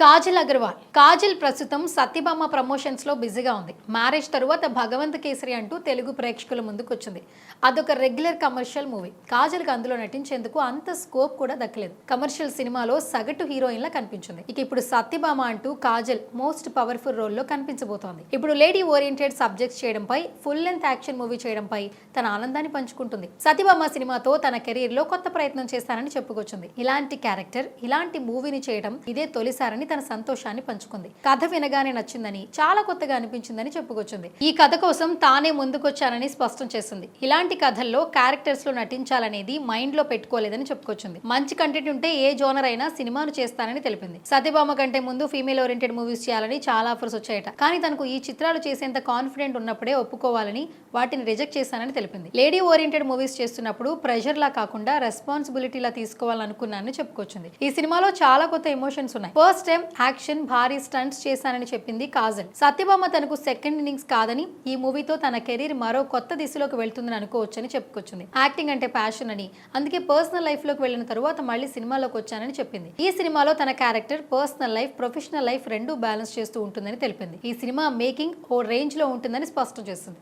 కాజల్ అగర్వాల్. కాజల్ ప్రస్తుతం సత్యభామ ప్రమోషన్స్లో బిజీగా ఉంది. మ్యారేజ్ తరువాత భగవంత్ కేసరి అంటూ తెలుగు ప్రేక్షకుల ముందుకు వచ్చింది అదొక రెగ్యులర్ కమర్షియల్ మూవీ. కాజల్కి అందులో నటించేందుకు అంత స్కోప్ కూడా దక్కలేదు. కమర్షియల్ సినిమాలో సగటు హీరోయిన్ లా కనిపించింది. ఇక ఇప్పుడు సత్యభామ అంటూ కాజల్ మోస్ట్ పవర్ఫుల్ రోల్లో కనిపించబోతోంది. ఇప్పుడు లేడీ ఓరియంటెడ్ సబ్జెక్ట్స్ చేయడంపై ఫుల్ లెంత్ యాక్షన్ మూవీ చేయడంపై తన ఆనందాన్ని పంచుకుంటుంది. సత్యభామ సినిమాతో తన కెరీర్లో కొత్త ప్రయత్నం చేస్తానని చెప్పుకొచ్చింది. ఇలాంటి క్యారెక్టర్ ఇలాంటి మూవీని చేయడం ఇదే తొలిసారని తన సంతోషాన్ని పంచుకుంది. కథ వినగానే నచ్చిందని చాలా కొత్తగా అనిపించిందని చెప్పుకొచ్చింది. ఈ కథ కోసం తానే ముందుకొచ్చానని స్పష్టం చేసింది. ఇలాంటి కథల్లో క్యారెక్టర్స్లో నటించాలనేది మైండ్లో పెట్టుకోలేదని చెప్పుకొచ్చింది. మంచి కంటెంట్ ఉంటే ఏ జోనర్ అయినా సినిమాను చేస్తానని తెలిపింది. సత్యభామ కంటే ముందు ఫీమేల్ ఓరియంటెడ్ మూవీస్ చేయాలని చాలా ఆఫర్స్ వచ్చాయట. కానీ తనకు ఈ చిత్రాలు చేసేంత కాన్ఫిడెంట్ ఉన్నప్పుడే ఒప్పుకోవాలని వాటిని రిజెక్ట్ చేశానని తెలిపింది. లేడీ ఓరియంటెడ్ మూవీస్ చేస్తున్నప్పుడు ప్రెషర్ లా కాకుండా రెస్పాన్సిబిలిటీలా తీసుకోవాలనుకున్నానని చెప్పుకొచ్చింది. ఈ సినిమాలో చాలా కొత్త ఎమోషన్స్ ఉన్నాయి. ఫస్ట్ టైం యాక్షన్ భారీ స్టంట్స్ చేశానని చెప్పింది కాజల్. సత్యభామ తనకు సెకండ్ ఇన్నింగ్స్ కాదని ఈ మూవీతో తన కెరీర్ మరో కొత్త దిశలోకి వెళ్తుందని అనుకోవచ్చని చెప్పుకొచ్చింది. యాక్టింగ్ అంటే ప్యాషన్ అని. అందుకే పర్సనల్ లైఫ్లోకి వెళ్ళిన తరువాత మళ్ళీ సినిమాలోకి వచ్చానని చెప్పింది. ఈ సినిమాలో తన character personal life professional life రెండూ బ్యాలెన్స్ చేస్తూ ఉంటుందని తెలిపింది. ఈ సినిమా మేకింగ్ ఓ రేంజ్లో ఉంటుందని స్పష్టం చేస్తుంది